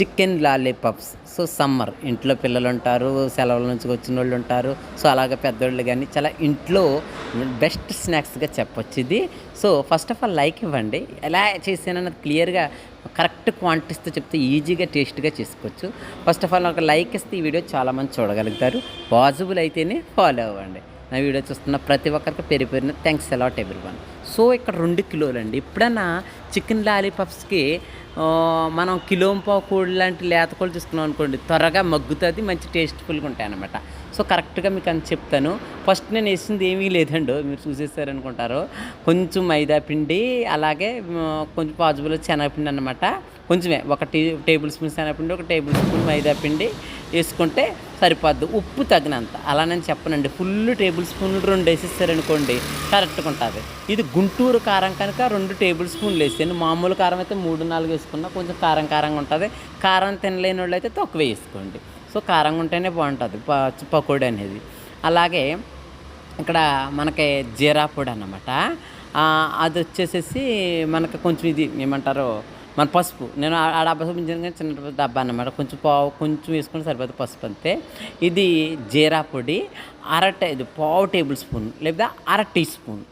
Chicken lollipops. So summer. ఇంట్లో పిల్లలు ఉంటారు సెలవుల నుంచి వచ్చిన వాళ్ళు ఉంటారు. సో అలాగ పెద్దోళ్ళు కానీ చాలా ఇంట్లో బెస్ట్ స్నాక్స్గా చెప్పొచ్చు ఇది. So first of all like ఇవ్వండి. ఎలా చేసానన్నది క్లియర్గా కరెక్ట్ క్వాంటిటీస్తో చెప్తే ఈజీగా టేస్ట్గా చేసుకోవచ్చు. ఫస్ట్ ఆఫ్ ఆల్ ఒక లైక్ ఇస్తే ఈ వీడియో చాలామంది చూడగలుగుతారు. పాజిబుల్ అయితేనే ఫాలో అవ్వండి. నా వీడియో చూస్తున్న ప్రతి ఒక్కరికి పెరి పెరిగిన thanks a lot everyone so ఇక్కడ రెండు కిలోలు అండి ఎప్పుడన్నా చికెన్ లాలీపాప్స్కి మనం కిలోంపావు కోడి లాంటి లేత కోళ్ళు తీసుకున్నాం అనుకోండి త్వరగా మగ్గుతుంది మంచి టేస్ట్ఫుల్గా ఉంటాయి అనమాట సో కరెక్ట్గా మీకు అని చెప్తాను. ఫస్ట్ నేను వేసింది ఏమీ లేదండి మీరు చూసేసారనుకుంటారు. కొంచెం మైదా పిండి అలాగే కొంచెం పాజిబుల్ శనగపిండి అనమాట కొంచెమే. ఒక టీ టేబుల్ స్పూన్ శనగపిండి ఒక టేబుల్ స్పూన్ మైదా పిండి వేసుకుంటే సరిపోద్ది. ఉప్పు తగినంత. అలా నేను చెప్పనండి. ఫుల్ టేబుల్ స్పూన్లు రెండు వేసేసారనుకోండి కరెక్ట్గా ఉంటుంది. ఇది గుంటూరు కారం కనుక రెండు టేబుల్ స్పూన్లు వేసాను మామూలు కారం అయితే మూడు నాలుగు వేసుకున్నా కొంచెం కారం కారంగా ఉంటుంది. కారం తినలేని వాళ్ళు అయితే తక్కువ వేసుకోండి. సో కారంగా ఉంటేనే బాగుంటుంది. పకోడీ అనేది. అలాగే ఇక్కడ మనకి జీరా పొడి అన్నమాట. అది వచ్చేసేసి మనకు కొంచెం ఇది ఏమంటారు మన పసుపు. నేను ఆ డబ్బా చూపించాను కానీ చిన్న డబ్బా అన్నమాట. కొంచెం పావు కొంచెం వేసుకుని సరిపోతుంది పసుపు అంతే. ఇది జీరా పొడి అర ఇది పావు టేబుల్ స్పూన్ లేదా అర టీ స్పూన్.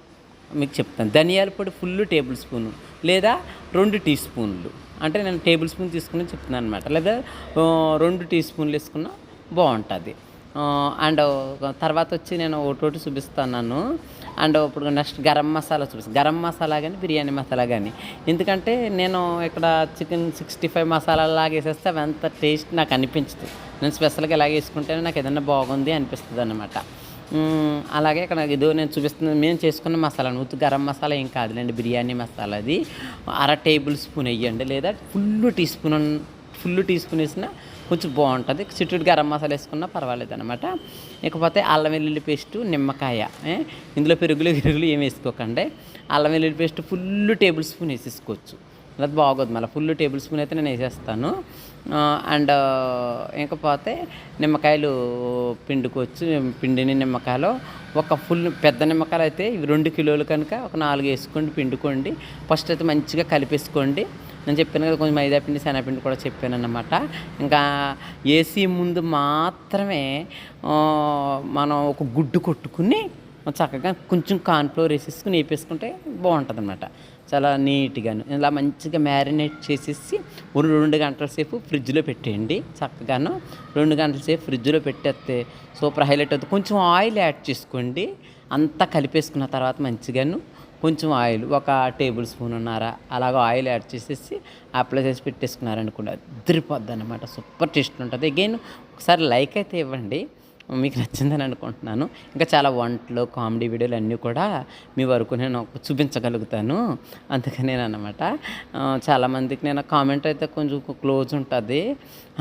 మీకు చెప్తాను. ధనియాల పొడి ఫుల్ టేబుల్ స్పూన్ లేదా రెండు టీ స్పూన్లు. అంటే నేను టేబుల్ స్పూన్ తీసుకుని చెప్తున్నాను అనమాట లేదా రెండు టీ స్పూన్లు వేసుకున్నా బాగుంటుంది. అండ్ తర్వాత వచ్చి నేను ఒకటి చూపిస్తాను చూపిస్తున్నాను అండ్ ఇప్పుడు నెక్స్ట్ గరం మసాలా చూపిస్తాను. గరం మసాలా కానీ బిర్యానీ మసాలా కానీ ఎందుకంటే నేను ఇక్కడ చికెన్ సిక్స్టీ ఫైవ్ మసాలా లాగేసేస్తే అవి అంత టేస్ట్ నాకు అనిపించదు. నేను స్పెషల్గా ఇలాగ వేసుకుంటేనే నాకు ఏదైనా బాగుంది అనిపిస్తుంది అనమాట అలాగే ఇక్కడ ఇదో నేను చూపిస్తుంది మేము చేసుకున్న మసాలా ఉత్తు గరం మసాలా ఏం కాదులేండి బిర్యానీ మసాలా అది అర టేబుల్ స్పూన్ వేయండి లేదా full teaspoon full teaspoon వేసినా కొంచెం బాగుంటుంది. చిట్టుడు గరం మసాలా వేసుకున్నా పర్వాలేదు అనమాట ఇకపోతే అల్లం వెల్లుల్లి పేస్ట్ నిమ్మకాయ ఇందులో పెరుగులు పెరుగులు ఏం వేసుకోకండి. అల్లం వెల్లుల్లి పేస్ట్ ఫుల్ టేబుల్ స్పూన్ వేసేసుకోవచ్చు. అది బాగోదు మళ్ళీ. ఫుల్ టేబుల్ స్పూన్ అయితే నేను వేసేస్తాను. అండ్ ఇంకపోతే నిమ్మకాయలు పిండుకోవచ్చు. పిండిని నిమ్మకాయలు ఒక ఫుల్ పెద్ద నిమ్మకాయలు అయితే ఇవి రెండు కిలోలు కనుక ఒక నాలుగు వేసుకోండి పిండుకోండి. ఫస్ట్ అయితే మంచిగా కలిపేసుకోండి. నేను చెప్పాను కదా కొంచెం మైదాపిండి శనగపిండి కూడా చెప్పాను అన్నమాట ఇంకా ఏసీ ముందు మాత్రమే మనం ఒక గుడ్డు కొట్టుకుని చక్కగా కొంచెం కాన్ఫ్లోర్ వేసేసుకుని వేపేసుకుంటే బాగుంటుంది అనమాట చాలా నీట్గాను. ఇలా మంచిగా మ్యారినేట్ చేసేసి ఒక రెండు గంటల సేపు ఫ్రిడ్జ్లో పెట్టేయండి చక్కగాను. రెండు గంటల సేపు ఫ్రిడ్జ్లో పెట్టేస్తే సూపర్ హైలైట్ అవుతుంది. కొంచెం ఆయిల్ యాడ్ చేసుకోండి. అంతా కలిపేసుకున్న తర్వాత మంచిగాను కొంచెం ఆయిల్ ఒక టేబుల్ స్పూన్ ఉన్నారా అలాగ ఆయిల్ యాడ్ చేసేసి అప్లై చేసి పెట్టేసుకున్నారనుకోండి అదిరిపోద్ది అనమాట సూపర్ టేస్ట్ ఉంటుంది. అగైన్ ఒకసారి లైక్ అయితే ఇవ్వండి మీకు నచ్చిందని అనుకుంటున్నాను. ఇంకా చాలా వంటలు కామెడీ వీడియోలు అన్నీ కూడా మీ వరకు నేను చూపించగలుగుతాను. అందుకని నేను అనమాట చాలామందికి నేను కామెంట్ అయితే కొంచెం క్లోజ్ ఉంటుంది.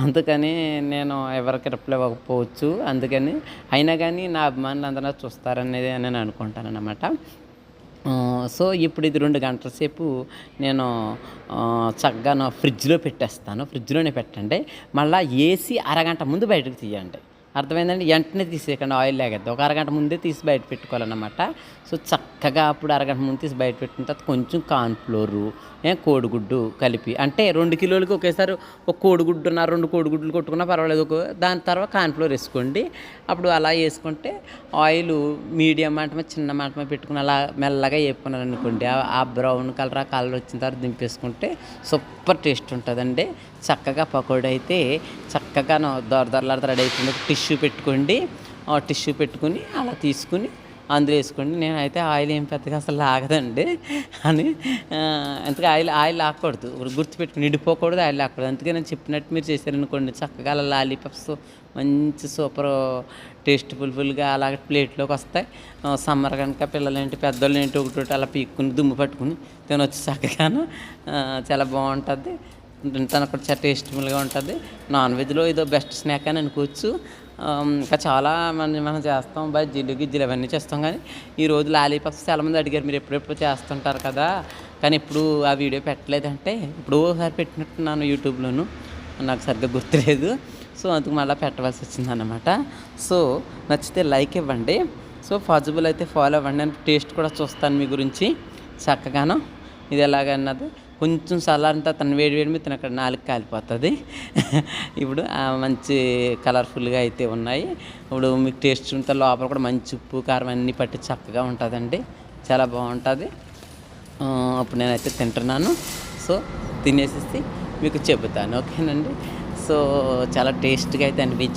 అందుకని నేను ఎవరికి రిప్లై ఇవ్వకపోవచ్చు. అందుకని అయినా కానీ నా అభిమానులు అందరూ చూస్తారనేది నేను అనుకుంటాను అనమాట సో ఇప్పుడు ఇది రెండు గంటల సేపు నేను చక్కగా ఫ్రిడ్జ్లో పెట్టేస్తాను. ఫ్రిడ్జ్లోనే పెట్టండి. మళ్ళీ ఏసీ అరగంట ముందు బయటకు తీయండి. అర్థమైందండి? వెంటనే తీసేయకండి ఆయిల్ లేగద్దు. ఒక అరగంట ముందే తీసి బయట పెట్టుకోవాలన్నమాట. సో చక్కగా అప్పుడు అరగంట ముందు తీసి బయట పెట్టిన తర్వాత కొంచెం కార్న్ఫ్లోరు కోడిగుడ్డు కలిపి. అంటే రెండు కిలోలకి ఒకేసారి ఒక కోడిగుడ్డు ఉన్న రెండు కోడిగుడ్లు కొట్టుకున్నా పర్వాలేదు. ఒక దాని తర్వాత కార్న్ఫ్లోర్ వేసుకోండి. అప్పుడు అలా వేసుకుంటే ఆయిల్ మీడియం మాటమే చిన్న మాటమే పెట్టుకుని అలా మెల్లగా వేపుకున్నారు అనుకోండి ఆ- బ్రౌన్ కలర్ ఆ కలర్ వచ్చిన తర్వాత దింపేసుకుంటే సూపర్ టేస్ట్ ఉంటుందండి. చక్కగా పకోడీ అయితే చక్కగా దొరదొరలాడ రెడీ అయిపోయింది టిష్యూ పెట్టుకోండి. ఆ టిష్యూ పెట్టుకుని అలా తీసుకుని అందులో వేసుకోండి. నేనైతే ఆయిల్ ఏం పెద్దగా అసలు లాగదండి. అని అందుకే అంతగా ఆయిల్ ఆయిల్ లాక్కూడదు. గుర్తుపెట్టుకుని నిండిపోకూడదు ఆయిల్ లాక్కూడదు. అందుకే నేను చెప్పినట్టు మీరు చేశారనుకోండి చక్కగా అలా లాలీపాప్స్ మంచి సూపర్ టేస్ట్ ఫుల్ఫుల్గా అలాగే ప్లేట్లోకి వస్తాయి. సమ్మర్ కనుక పిల్లలు ఏంటి పెద్దోళ్ళు ఏంటి ఒకటి ఒకటి అలా పీక్కుని దుమ్ము పట్టుకుని తినొచ్చు చక్కగాను. చాలా బాగుంటుంది. తినడానికి కూడా చాలా టేస్ట్ఫుల్గా ఉంటుంది. నాన్ వెజ్లో ఇదో బెస్ట్ స్నాక్ అని అనుకోవచ్చు. ఇంకా చాలా మనం మనం చేస్తాం. బాగా జిల్లు గిజ్జలు అవన్నీ చేస్తాం కానీ ఈ రోజు లాలీపాప్స్ చాలామంది అడిగారు. మీరు ఎప్పుడెప్పుడు చేస్తుంటారు కదా? కానీ ఇప్పుడు ఆ వీడియో పెట్టలేదంటే ఇప్పుడు ఒకసారి పెట్టినట్టున్నాను యూట్యూబ్లోను. నాకు సరిగ్గా గుర్తులేదు. సో అందుకు మళ్ళీ పెట్టవలసి వచ్చింది అనమాట సో నచ్చితే లైక్ ఇవ్వండి. సో పాజిబుల్ అయితే ఫాలో అవ్వండి నేను టేస్ట్ కూడా చూస్తాను మీ గురించి. చక్కగాను. ఇది ఎలాగన్నది? కొంచెం చల్లారిన తర్వాత తను వేడి వేడి మీద తినక నాలుగు కాలిపోతుంది. ఇప్పుడు మంచి కలర్ఫుల్గా అయితే ఉన్నాయి. ఇప్పుడు మీకు టేస్ట్ ఉంటే లోపల కూడా మంచి ఉప్పు కారం అన్నీ పట్టి చక్కగా ఉంటుందండి. చాలా బాగుంటుంది. అప్పుడు నేనైతే తింటున్నాను. సో తినేసేసి మీకు చెబుతాను. ఓకేనండి? సో చాలా టేస్ట్గా అయితే అనిపించింది.